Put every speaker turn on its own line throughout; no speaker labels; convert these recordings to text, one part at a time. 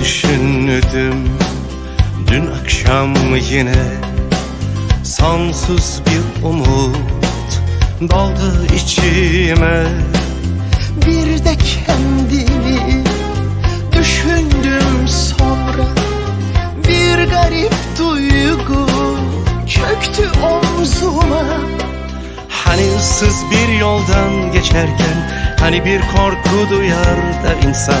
düşündüm. Dün akşam yine Sonsuz bir umut Doldu içime.
Bir de kendimi düşündüm sonra. Bir garip duygu çöktü omzuma.
Hani ıssız bir yoldan geçerken Hani bir korku duyar da insan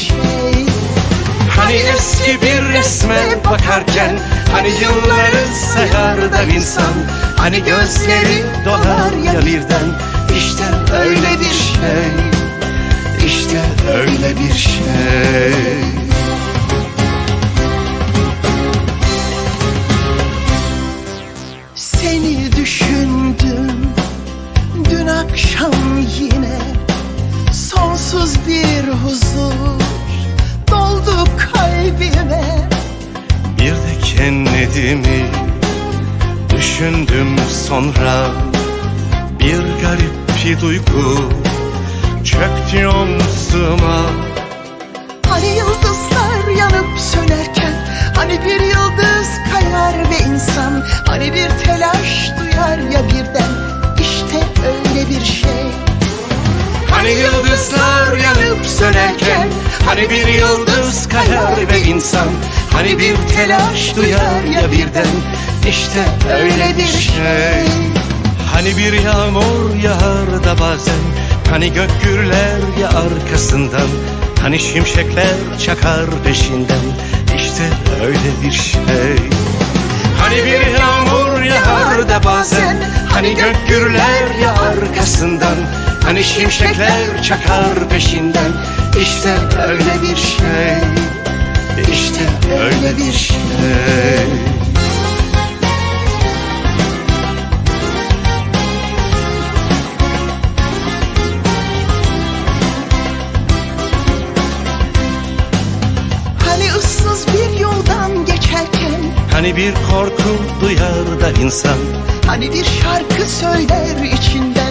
resme bakarken Hani yılları sayar da insan Hani gözleri dolar ya birden. İşte öyle bir şey İşte öyle bir şey.
Seni düşündüm dün akşam yine Sonsuz bir huzur doldu kalbime
kendimi düşündüm sonra. Bir garip bir duygu çöktü omzuma.
Hani yıldızlar yanıp sönerken Hani bir yıldız kayar ve insan Hani bir telaş duyar ya birden. İşte öyle bir şey.
Hani yıldızlar yanıp sönerken Hani bir yıldız kayar ve insan Hani bir telaş duyar ya birden. İşte öyle bir şey. Hani bir yağmur yağar da bazen Hani gök gürler ya arkasından Hani şimşekler çakar peşinden. İşte öyle bir şey. Hani bir yağmur yağar da bazen Hani gök gürler ya arkasından Hani şimşekler çakar peşinden. İşte öyle bir şey. İşte öyle bir şey.
Hani ıssız bir yoldan geçerken.
Hani bir korku duyar da insan.
Hani bir şarkı söyler içinden